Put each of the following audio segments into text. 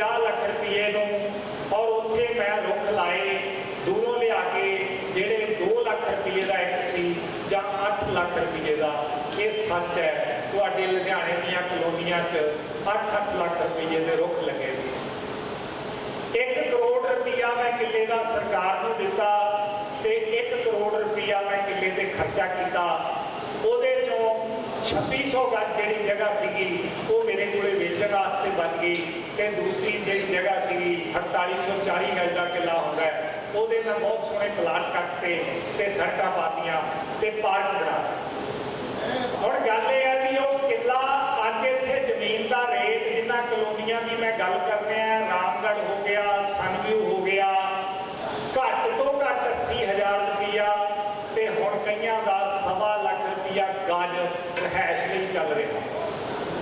50 ਲੱਖ ਰੁਪਏ ਨੂੰ ਔਰ ਉੱਥੇ ਮੈਂ ਰੁੱਖ ਲਾਏ, ਦੂਰੋਂ ਲਿਆ ਕੇ, ਜਿਹੜੇ 2 ਲੱਖ ਰੁਪਏ ਦਾ ਇੱਕ ਸੀ ਜਾਂ 8 ਲੱਖ ਰੁਪਏ ਦਾ, ਇਹ ਸੱਚ ਹੈ। ਤੁਹਾਡੇ ਲੁਧਿਆਣੇ ਦੀਆਂ ਕਲੋਨੀਆਂ 'ਚ 8-8 ਲੱਖ ਰੁਪਏ ਦੇ ਰੁੱਖ ਲੱਗੇ ਨੇ। 1 ਕਰੋੜ ਰੁਪਇਆ ਮੈਂ ਕਿੱਲੇ ਦਾ ਸਰਕਾਰ ਨੂੰ ਦਿੱਤਾ ਤੇ 1 ਕਰੋੜ ਰੁਪਇਆ ਮੈਂ ਕਿੱਲੇ ਤੇ ਖਰਚਾ ਕੀਤਾ। ਉਹਦੇ ਚੋਂ 2600 ਗੱਜ ਜਿਹੜੀ ਜਗ੍ਹਾ ਸੀਗੀ, ਉਹ ਮੇਰੇ ਕੋਲੇ ਵੇਚਣ ਵਾਸਤੇ ਬਚ ਗਈ। ਤੇ ਦੂਸਰੀ ਜਿਹੜੀ ਜਗ੍ਹਾ ਸੀਗੀ 4840 ਗਜ ਦਾ ਕਿਲਾ ਹੁੰਦਾ ਉਹਦੇ ਮੈਂ ਬਹੁਤ ਸੋਹਣੇ ਪਲਾਟ ਕੱਟਤੇ ਤੇ ਸੜਕਾਂ ਪਾਤੀਆਂ ਤੇ ਪਾਰਕ ਬਣਾ। ਹੁਣ ਗੱਲ ਇਹ ਹੈ ਵੀ ਉਹ ਕਿਲਾ ਅੱਜ ਇੱਥੇ ਜ਼ਮੀਨ ਦਾ ਰੇਟ ਜਿੰਨਾ ਕਲੋਨੀਆਂ ਦੀ ਮੈਂ ਗੱਲ ਕਰ ਰਿਹਾ ਰਾਮਗੜ੍ਹ ਹੋ ਗਿਆ ਸੰਗਿਊ ਹੋ ਗਿਆ, ਘੱਟ ਤੋਂ ਘੱਟ 80000 ਰੁਪਇਆ ਤੇ ਹੁਣ ਕਈਆਂ ਦਾ ਸਵਾ ਲੱਖ ਰੁਪਇਆ ਗਾਜ ਰਹਿਸ਼ ਲਈ ਚੱਲ ਰਿਹਾ।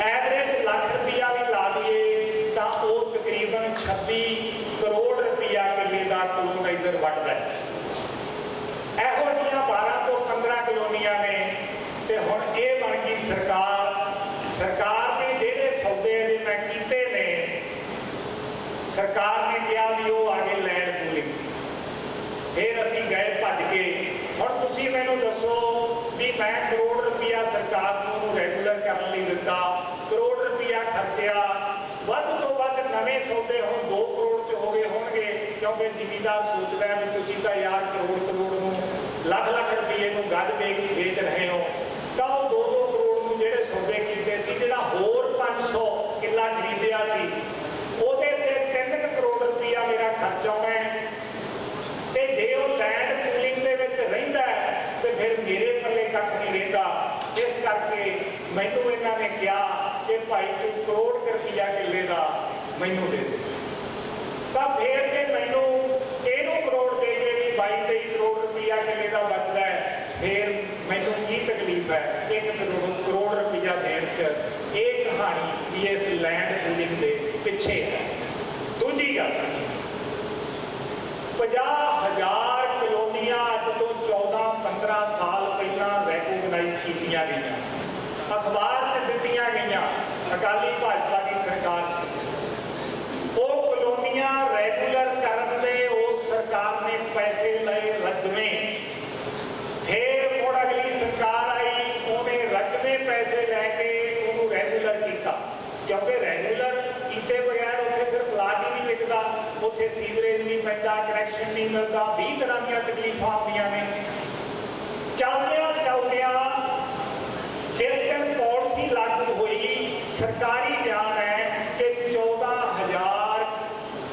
ਐਵਰੇਜ ਲੱਖ ਰੁਪਇਆ ਸਰਕਾਰ ਨੇ ਕਿਹਾ ਵੀ ਉਹ ਆਗੇ ਲੈਂਡ ਪੂਲਿੰਗ ਸੀ। ਫਿਰ ਅਸੀਂ ਗਏ ਭੱਜ ਕੇ। ਹੁਣ ਤੁਸੀਂ ਮੈਨੂੰ ਦੱਸੋ ਵੀ ਮੈਂ ਕਰੋੜ ਰੁਪਇਆ ਸਰਕਾਰ ਨੂੰ ਰੈਗੂਲਰ ਕਰਨ ਲਈ ਦਿੱਤਾ। ਕਰੋੜ ਰੁਪਇਆ ਖਰਚਿਆ। ਵੱਧ ਤੋਂ ਵੱਧ ਨਵੇਂ ਸੌਦੇ ਹੁਣ 2 ਕਰੋੜ ਚ ਹੋ ਗਏ ਹੋਣਗੇ। ਕਿਉਂਕਿ ਜ਼ਿਮੀਦਾਰ ਸੋਚਦਾ ਹੈ ਵੀ ਤੁਸੀਂ ਤਾਂ ਯਾਰ ਕਰੋੜ ਕਰੋੜ ਨੂੰ ਲੱਖ ਲੱਖ ਰੁਪਏ ਨੂੰ ਗੱਜ ਵੇਚ ਵੇਚ ਰਹੇ ਹੋ। ਤਾਂ ਉਹ 2-2 ਕਰੋੜ ਨੂੰ ਜਿਹੜੇ ਸੌਦੇ ਕੀਤੇ ਸੀ, ਜਿਹੜਾ ਹੋਰ 500 ਕਿੱਲਾ ਖਰੀਦਿਆ ਸੀ ਉਹਦੇ ਤੇ 3 ਕਰੋੜ ਰੁਪਇਆ ਮੇਰਾ ਖਰਚ ਆਉਣਾ ਹੈ ਤੇ ਜੇ ਉਹ ਲੈਂਡ ਪੂਲਿੰਗ ਦੇ ਵਿੱਚ ਰਹਿੰਦਾ ਹੈ ਤੇ ਫਿਰ ਮੇਰੇ ਪੱਲੇ ਕੱਖ ਨਹੀਂ ਰਹਿੰਦਾ ਇਸ ਕਰਕੇ ਮੈਨੂੰ ਇਹਨਾਂ ਨੇ ਕਿਹਾ ਕਿ ਭਾਈ ਤੂੰ ਕਰੋੜ ਕੁ ਰੁਪਈਆ ਕਿੱਲੇ ਦਾ ਮੈਨੂੰ ਦੇ ਦੇ। ਤਾਂ ਫਿਰ ਜੇ ਮੈਨੂੰ ਇਹਨੂੰ ਕਰੋੜ ਦੇ ਕੇ ਵੀ 22 23 ਕਰੋੜ ਰੁਪਈਆ ਕਿਵੇਂ ਦਾ ਬਚਦਾ ਹੈ, ਫਿਰ ਮੈਨੂੰ ਕੀ ਤਕਲੀਫ ਹੈ? ਇੱਕ ਕਰੋੜ ਕਰੋੜ ਰੁਪਈਆ ਦੇਣ 'ਚ ਇਹ ਕਹਾਣੀ ਵੀ ਇਸ ਲੈਂਡ ਪੂਲਿੰਗ ਦੇ ਪਿੱਛੇ ਹੈ। ਦੂਜੀ ਗੱਲ 50000 ਕਲੋਨੀਆਂ ਅੱਜ ਤੋਂ 14-15 ਸਾਲ ਪਹਿਲਾਂ ਰੈਕੋਗਨਾਈਜ਼ ਕੀਤੀਆਂ ਗਈਆਂ। ਅਖਬਾਰ 'ਚ ਦਿੱਤੀਆਂ ਗਈਆਂ। ਅਕਾਲੀ ਭਾਜਪਾ ਦੀ ਸਰਕਾਰ ਸੀ। ਉਹ ਰੈਗੂਲਰ ਕਰਨ ਦੇ ਉਸ ਸਰਕਾਰ ਨੇ ਪੈਸੇ ਲਏ ਰਜਵੇਂ। ਫੇਰ ਮੁੜ ਅਗਲੀ ਸਰਕਾਰ ਆਈ, ਉਹਨੇ ਰਜਵੇਂ ਪੈਸੇ ਲੈ ਕੇ ਉਹਨੂੰ ਰੈਗੂਲਰ ਕੀਤਾ। ਕਿਉਂਕਿ ਰੈਗੂਲਰ ਕੀਤੇ ਬਗੈਰ ਉੱਥੇ ਫਿਰ ਪਲਾਟ ਹੀ ਨਹੀਂ ਵਿਕਦਾ, ਉੱਥੇ ਸੀਵਰੇਜ ਨਹੀਂ ਪੈਂਦਾ ਕਨੈਕਸ਼ਨ ਨਹੀਂ ਮਿਲਦਾ 20 ਤਰ੍ਹਾਂ ਦੀਆਂ ਤਕਲੀਫਾਂ ਆਉਂਦੀਆਂ ਨੇ। ਚੱਲਦਿਆਂ ਚੱਲਦਿਆਂ ਜਿਸ ਦਿਨ ਪਾਲਿਸੀ ਲਾਗੂ ਹੋਈ, ਸਰਕਾਰੀ ਬਿਆਨ ਹੈ ਕਿ 14000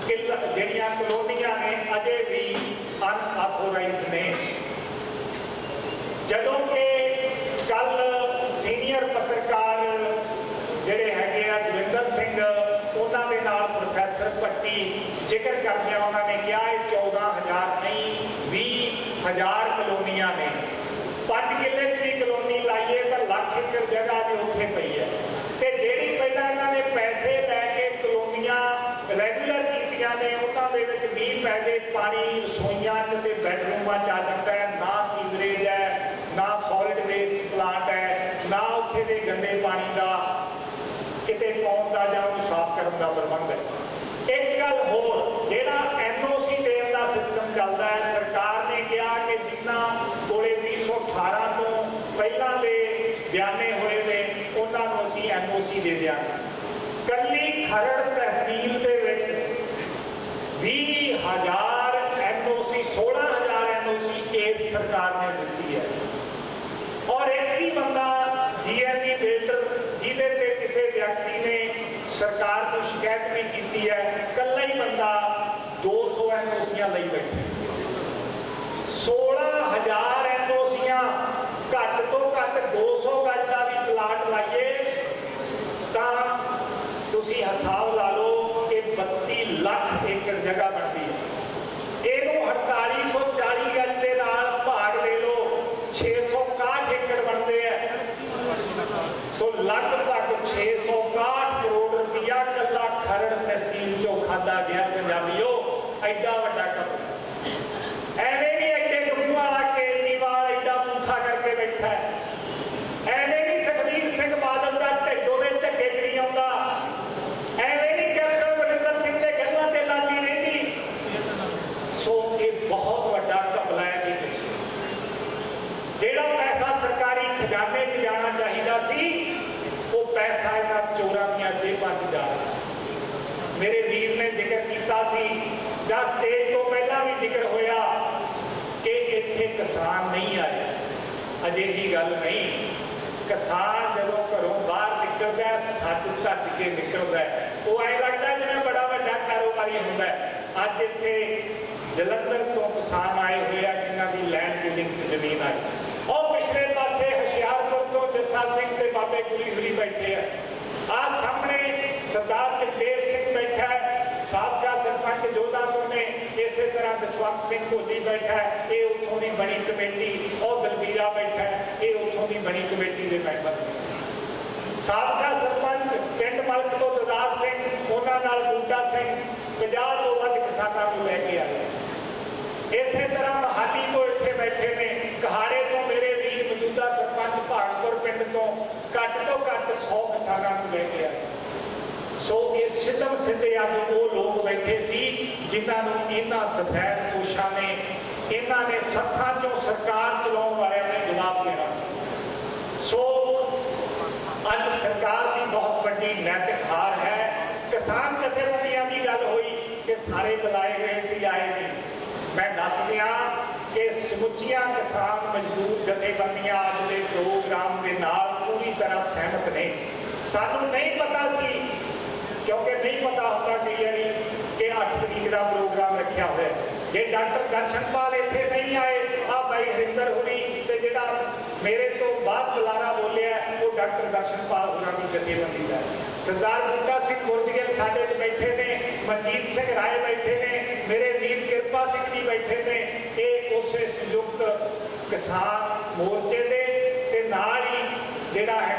ਕਿੱਲ ਜਿਹੜੀਆਂ ਕਲੋਨੀਆਂ ਨੇ ਅਜੇ ਵੀ ਅਨਆਥੋਰਾਈਜ਼ਡ ਨੇ ਜਦੋਂ ਕਿ ਕੱਲ ਸੀਨੀਅਰ ਪੱਤਰਕਾਰ ਜਿਹੜੇ ਹੈਗੇ ਆ ਦਵਿੰਦਰ ਸਿੰਘ, ਉਹਨਾਂ ਦੇ ਨਾਲ ਪ੍ਰੋਫੈਸਰ ਭੱਟੀ ਜ਼ਿਕਰ ਕਰਦਿਆਂ ਉਹਨਾਂ ਨੇ ਕਿਹਾ, ਇਹ 14000 ਨਹੀਂ 20000 ਕਲੋਨੀਆਂ ਨੇ। ਪੰਜ ਕਿੱਲੇ 'ਚ ਵੀ ਕਲੋਨੀ ਲਾਈਏ ਤਾਂ ਲੱਖ ਏਕੜ ਜਗ੍ਹਾ ਦੀ ਉੱਥੇ ਪਈ ਹੈ। ਤੇ ਜਿਹੜੀ ਪਹਿਲਾਂ ਇਹਨਾਂ ਨੇ ਪੈਸੇ ਲੈ ਕੇ ਕਲੋਨੀਆਂ ਰੈਗੂਲਰ ਕੀਤੀਆਂ ਨੇ, ਉਹਨਾਂ ਦੇ ਵਿੱਚ ਵੀ ਪੈਦੇ ਪਾਣੀ ਰਸੋਈਆਂ 'ਚ ਤੇ ਬੈਡਰੂਮਾਂ 'ਚ ਆ ਜਾਂਦਾ ਹੈ ਨਾ ਸੀਵਰੇਜ ਹੈ ਨਾ ਸੋਲਿਡ ਵੇਸਟ ਪਲਾਂਟ ਹੈ ਨਾ ਉੱਥੇ ਦੇ ਗੰਦੇ ਪਾਣੀ ਦਾ ਕਿਤੇ ਪਾਉਣ ਦਾ ਜਾਂ ਉਹਨੂੰ ਸਾਫ਼ ਕਰਨ ਦਾ ਪ੍ਰਬੰਧ ਹੈ। ਇੱਕ ਗੱਲ ਹੋਰ, ਜਿਹੜਾ ਐਨਓਸੀ ਦੇਣ ਦਾ ਸਿਸਟਮ ਚੱਲਦਾ ਹੈ, ਸਰਕਾਰ ਨੇ ਕਿਹਾ ਕਿ ਜਿਨ੍ਹਾਂ ਕੋਲੇ 2018 ਤੋਂ ਪਹਿਲਾਂ ਦੇ ਬਿਆਨੇ ਹੋਏ ਨੇ, ਉਹਨਾਂ ਨੂੰ ਅਸੀਂ ਐਨਓਸੀ ਦੇ ਦਿਆਂਗੇ। ਕੱਲੀ ਖਰੜ ਤਹਿਸੀਲ ਦੇ ਵਿੱਚ 20000 ਐਨਓਸੀ 16000 ਐਨਓਸੀ ਇਸ ਸਰਕਾਰ ਨੇ ਦਿੱਤੀ ਹੈ। ਔਰ ਇੱਕ ਹੀ ਬੰਦਾ ਜੀਐਨਡੀ ਬਿਲਡਰ, ਜਿਹਦੇ ਤੇ ਕਿਸੇ ਵਿਅਕਤੀ ਨੇ ਸਰਕਾਰ ਨੂੰ ਸ਼ਿਕਾਇਤ ਵੀ ਕੀਤੀ ਹੈ ਕੱਲਾ ਹੀ ਬੰਦਾ 200 ਐਨਓਸੀਆਂ ਲਈ ਬੈਠੇ 16000 ਐਨਓਸੀਆਂ, ਘੱਟ ਤੋਂ ਘੱਟ 200 ਗਜ ਦਾ ਵੀ ਪਲਾਟ ਲਾਈਏ, ਤਾਂ ਤੁਸੀਂ ਹਿਸਾਬ ਲਾ ਲਓ ਕਿ 32 ਲੱਖ ਏਕੜ ਜਗ੍ਹਾ ਬਣਦੀ ਹੈ। ਇਹਨੂੰ 4840 ਖਾਦਾ ਗਿਆ ਪੰਜਾਬੀਓ, ਐਡਾ ਵੱਡਾ ਕੱਪ ਐਵੇਂ ਨਹੀਂ ਐਡੇ ਕੱਪੂ ਵਾਲਾ ਕੇਜਰੀਵਾਲ ਐਡਾ ਪੂਥਾ ਕਰਕੇ ਬੈਠਾ ਹੈ। ਐਵੇਂ ਨਹੀਂ ਸੁਖਬੀਰ ਸਿੰਘ ਬਾਦਲ ਦਾ ਢਿੱਡੋਂ ਦੇ ਝੱਗੇ ਚ ਨਹੀਂ ਆਉਂਦਾ। ਐਵੇਂ ਨਹੀਂ ਕੈਪਟਨ ਅਮਰਿੰਦਰ ਸਿੰਘ ਦੇ ਗੱਲਾਂ ਤੇ ਲਾਦੀ ਰਹਿੰਦੀ। ਸੋ ਇਹ ਬਹੁਤ ਵੱਡਾ ਕਬਲਾ ਹੈ ਦੇ ਪਿੱਛੇ ਜਿਹੜਾ ਪੈਸਾ ਸਰਕਾਰੀ ਖਜ਼ਾਨੇ 'ਚ ਜਾਣਾ ਚਾਹੀਦਾ ਸੀ, ਉਹ ਪੈਸਾ ਇਹਨਾਂ ਚੋਰਾਂ ਦੀਆਂ ਜੇਬਾਂ 'ਚ ਜਾ ਰਿਹਾ। ਮੇਰੇ ਵੀਰ ਨੇ ਜ਼ਿਕਰ ਕੀਤਾ ਸੀ। ਜਾਂ ਸਟੇਜ ਤੋਂ ਪਹਿਲਾਂ ਵੀ ਜ਼ਿਕਰ ਹੋਇਆ ਕਿ ਇੱਥੇ ਕਿਸਾਨ ਨਹੀਂ ਆਏ। ਅਜਿਹੀ ਗੱਲ ਨਹੀਂ। ਕਿਸਾਨ ਜਦੋਂ ਘਰੋਂ ਬਾਹਰ ਨਿਕਲਦਾ ਸੱਚ ਧੱਜ ਕੇ ਨਿਕਲਦਾ ਉਹ ਐ ਲੱਗਦਾ ਜਿਵੇਂ ਬੜਾ ਵੱਡਾ ਕਾਰੋਬਾਰੀ ਹੁੰਦਾ ਅੱਜ ਇੱਥੇ ਜਲੰਧਰ ਤੋਂ ਕਿਸਾਨ ਆਏ ਹੋਏ ਆ, ਜਿਨ੍ਹਾਂ ਦੀ ਲੈਂਡ ਬਿਲਡਿੰਗ 'ਚ ਜ਼ਮੀਨ ਆਈ। ਉਹ ਪਿਛਲੇ ਪਾਸੇ ਹੁਸ਼ਿਆਰਪੁਰ ਤੋਂ ਜੱਸਾ ਸਿੰਘ ਤੇ ਬਾਬੇ ਗੁਰੀ ਹੁਰੀ ਬੈਠੇ ਆ। ਆ ਸਾਹਮਣੇ ਸਰਦਾਰ ਜਗਦੇਵ ਸਿੰਘ ਬੈਠਾ ਹੈ ਸਾਬਕਾ ਸਰਪੰਚ ਜੋਧਾ ਤੋਂ ਨੇ ਇਸੇ ਤਰ੍ਹਾਂ ਜਸਵੰਤ ਸਿੰਘ ਭੋਲੀ ਬੈਠਾ ਹੈ ਇਹ ਉੱਥੋਂ ਦੀ ਬਣੀ ਕਮੇਟੀ ਉਹ ਦਲਬੀਰਾ ਬੈਠਾ ਹੈ ਇਹ ਉੱਥੋਂ ਦੀ ਬਣੀ ਕਮੇਟੀ ਦੇ ਮੈਂਬਰ ਨੇ ਸਾਬਕਾ ਸਰਪੰਚ ਪਿੰਡ ਮਲਕ ਤੋਂ ਦਦਾਰ ਸਿੰਘ ਉਹਨਾਂ ਨਾਲ ਗੁੰਡਾ ਸਿੰਘ 50 ਤੋਂ ਵੱਧ ਕਿਸਾਨਾਂ ਨੂੰ ਲੈ ਕੇ ਆਏ ਇਸੇ ਤਰ੍ਹਾਂ ਮਹਾਲੀ ਤੋਂ ਇੱਥੇ ਬੈਠੇ ਨੇ ਕਹਾੜੇ ਤੋਂ ਮੇਰੇ ਵੀਰ ਮੌਜੂਦਾ ਸਰਪੰਚ ਭਾਗਪੁਰ ਪਿੰਡ ਤੋਂ ਘੱਟ ਤੋਂ ਘੱਟ 100 ਕਿਸਾਨਾਂ ਨੂੰ ਲੈ ਕੇ ਆਏ ਸੋ ਇਹ ਸਿੱਧਮ ਸਿੱਧੇ ਅੱਜ ਉਹ ਲੋਕ ਬੈਠੇ ਸੀ, ਜਿਨ੍ਹਾਂ ਨੂੰ ਇਹਨਾਂ ਸਫੈਦ ਕੋਸ਼ਾਂ ਨੇ, ਇਹਨਾਂ ਨੇ ਸੱਥਾਂ ਚੋਂ ਸਰਕਾਰ ਚਲਾਉਣ ਵਾਲਿਆਂ ਨੇ ਜਵਾਬ ਦੇਣਾ ਸੀ। ਸੋ ਅੱਜ ਸਰਕਾਰ ਦੀ ਬਹੁਤ ਵੱਡੀ ਨੈਤਿਕ ਹਾਰ ਹੈ। ਕਿਸਾਨ ਜਥੇਬੰਦੀਆਂ ਦੀ ਗੱਲ ਹੋਈ ਕਿ ਸਾਰੇ ਬੁਲਾਏ ਗਏ ਸੀ, ਆਏ ਨਹੀਂ। ਮੈਂ ਦੱਸ ਦਿਆਂ ਕਿ ਸਮੁੱਚੀਆਂ ਕਿਸਾਨ ਮਜ਼ਦੂਰ ਜਥੇਬੰਦੀਆਂ ਅੱਜ ਦੇ ਪ੍ਰੋਗਰਾਮ ਦੇ ਨਾਲ ਪੂਰੀ ਤਰ੍ਹਾਂ ਸਹਿਮਤ ਨੇ। ਸਾਨੂੰ ਨਹੀਂ ਪਤਾ ਸੀ ਕਿਉਂਕਿ ਨਹੀਂ ਪਤਾ ਹੁੰਦਾ ਕਈ ਵਾਰੀ ਕਿ 8 ਤਰੀਕ ਦਾ ਪ੍ਰੋਗਰਾਮ ਰੱਖਿਆ ਹੋਇਆ ਜੇ ਡਾਕਟਰ ਦਰਸ਼ਨਪਾਲ ਇੱਥੇ ਨਹੀਂ ਆਏ ਆ ਬਾਈ ਹਰਿੰਦਰ ਹੁਣੀ ਤੇ ਜਿਹੜਾ ਮੇਰੇ ਤੋਂ ਬਾਅਦ ਬੁਲਾਰਾ ਬੋਲਿਆ, ਉਹ ਡਾਕਟਰ ਦਰਸ਼ਨਪਾਲ ਹੋਰਾਂ ਦੀ ਜਥੇਬੰਦੀ ਦਾ ਹੈ। ਸਰਦਾਰ ਬੂਟਾ ਸਿੰਘ ਗੁਰਜਗਲ ਸਾਡੇ 'ਚ ਬੈਠੇ ਨੇ, ਮਨਜੀਤ ਸਿੰਘ ਰਾਏ ਬੈਠੇ ਨੇ, ਮੇਰੇ ਵੀਰ ਕਿਰਪਾ ਸਿੰਘ ਜੀ ਬੈਠੇ ਨੇ, ਇਹ ਉਸੇ ਸੰਯੁਕਤ ਕਿਸਾਨ ਮੋਰਚੇ ਦੇ ਅਤੇ ਨਾਲ ਹੀ ਜਿਹੜਾ ਹੈ